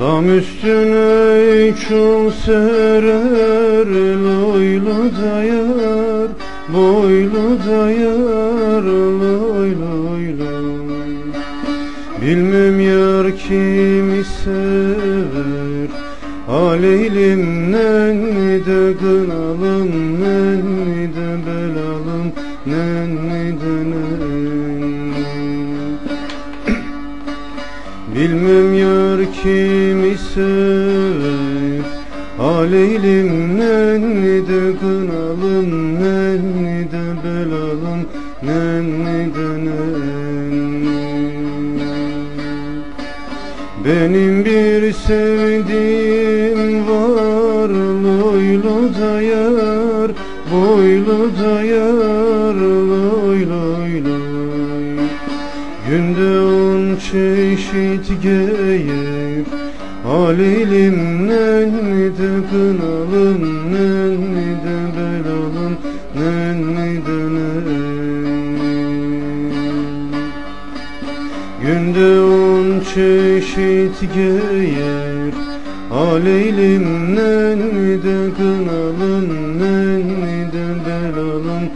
Dam üstüne çul serer Loylu dayar, boylu dayar Loy loy Bilmem yar ki sever Aleylim nenni de kınalım Nenni de belalım Nenni de nenni Bilmem yar kimi sever Aleylim nenni de kınalım Nenni de belalım Nenni benim bir sevdiğim var Loylu dayar, boylu dayar Loy loy loy Günde on çeşit geyer Halilim nenni de kınalım Nenni de belalım Günde on çeşit geyer Aleylim nenni de kınalım Nenni de belalım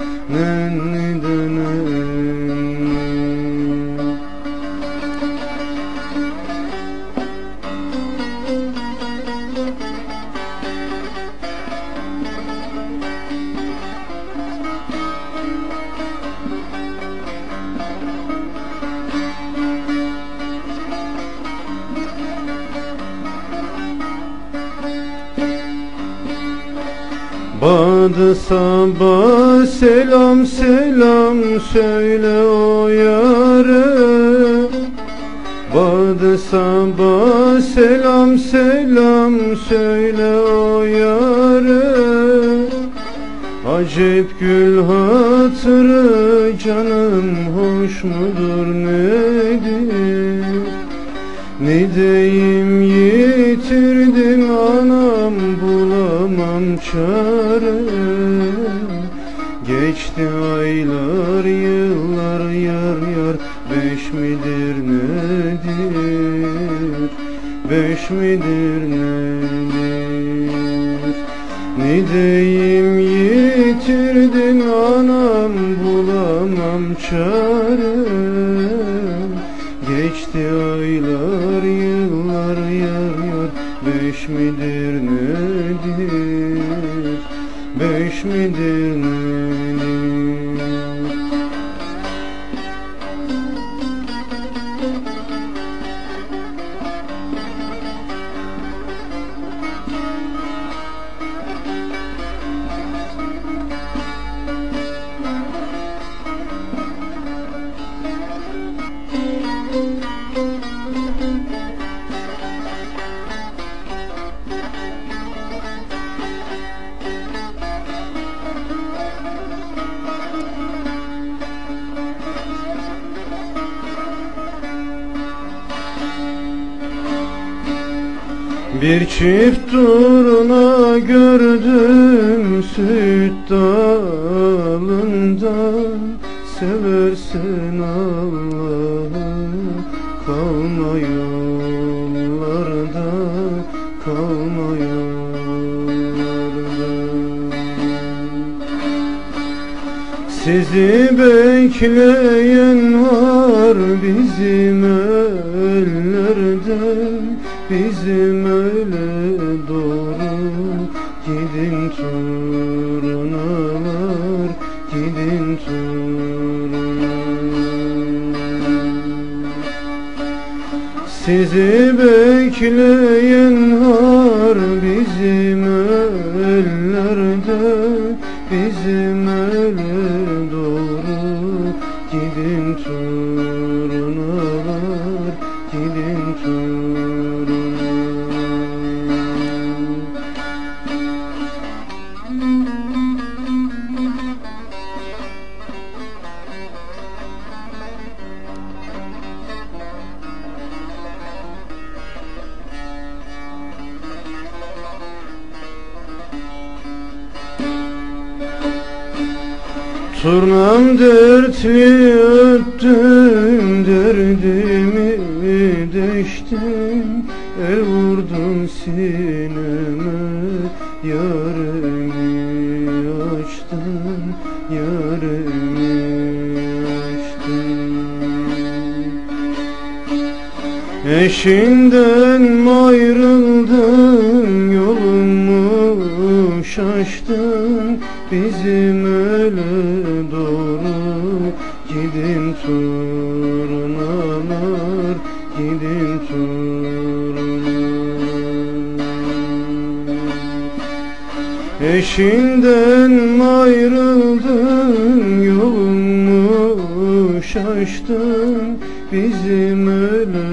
Badı sabah selam selam söyle o yare Badı sabah selam selam söyle o yare Acep gül hatırı canım hoş mudur nedir? Ne diyeyim Geçti aylar yıllar yar yar. Beş midir nedir? Beş midir nedir? Ne diyeyim yitirdim anam bulamam çare Geçti aylar yıllar yar yar. Beş midir midir Bir çift turna gördüm süt dalında. Seversen Allah'ı kalma yollarda Kalma yollarda Sizi bekleyen Gidin turnalar Sizi bekleyen var bizim ellerde Bizim öyle doğru gidin. turnalar Turnam dertli öttüm derdimi deştim. El vurdun sineme Yarimi açtın Yarimi açtın Eşinden mi ayrıldın yolumu şaştın Bizim öyle doğru. Gidin turnalar Gidin turnalar Eşinden ayrıldın yolumu şaştın Bizim öyle